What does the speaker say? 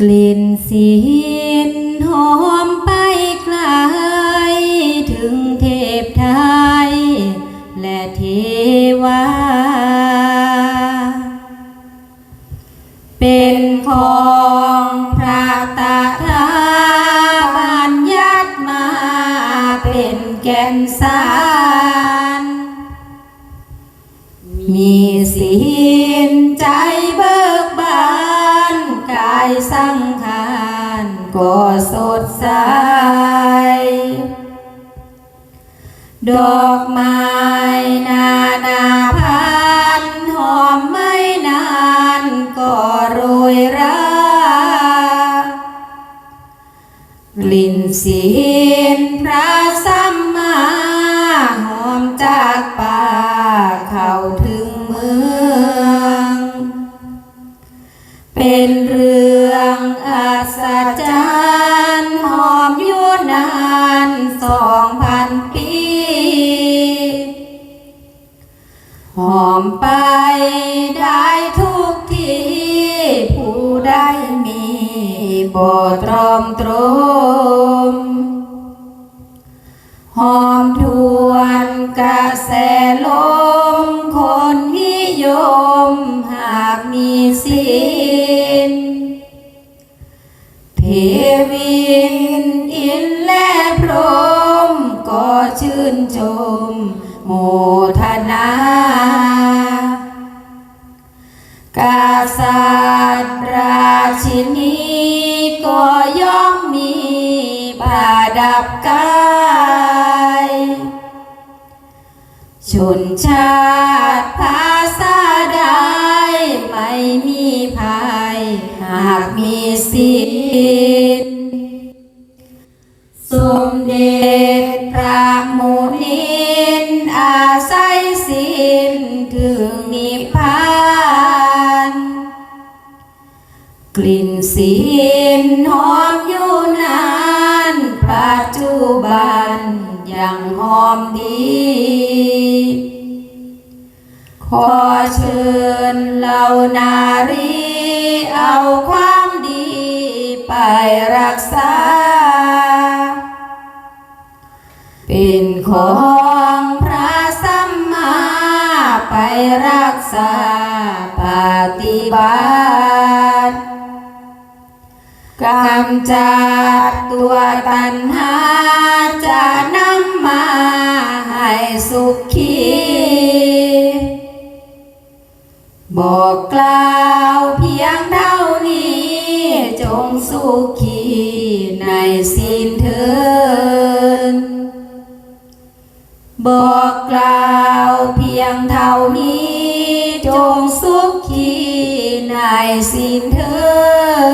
กลิ่นสีนหอมไปไกลถึงเทพไทย และเทวา เป็นของพระตาทาบัญญัติมาเป็นแก่นสาร มีศีลใจ สังขารก็สดใส ดอกไม้นานาพันหอมไม่นานก็โรยรากลิ่นศีลพระสัมมาหอมจาก รื่องอัศจรรย์หอมอยู่นานสองพันปี หอมไปได้ทุกที่ผู้ได้มีบ่ตรอมตรมหอมทวนกระแสลมคนนิย วิน อินและพรมก็ชื่นชมโมทนากาษัตราชินีก็ย่อมมีผ้าดับกายชนชาติภาษา สมเด็จพระมุนินอาศัยสินถึงนิพพาน กลิ่นศีลหอมอยู่นานปัจจุบันยังหอมดี ขอเชิญเหล่านารีเอาความดีไปรักษา เป็นของพระสัมมาไปรักษาปฏิบัติกำจัดตัวตัณหาจะนำมาให้สุขี บอกกล่าวเพียงเท่านี้จงสุขีในสิ บอกกล่าวเพียงเท่านี้ จงสุขีในสิ้นเธอ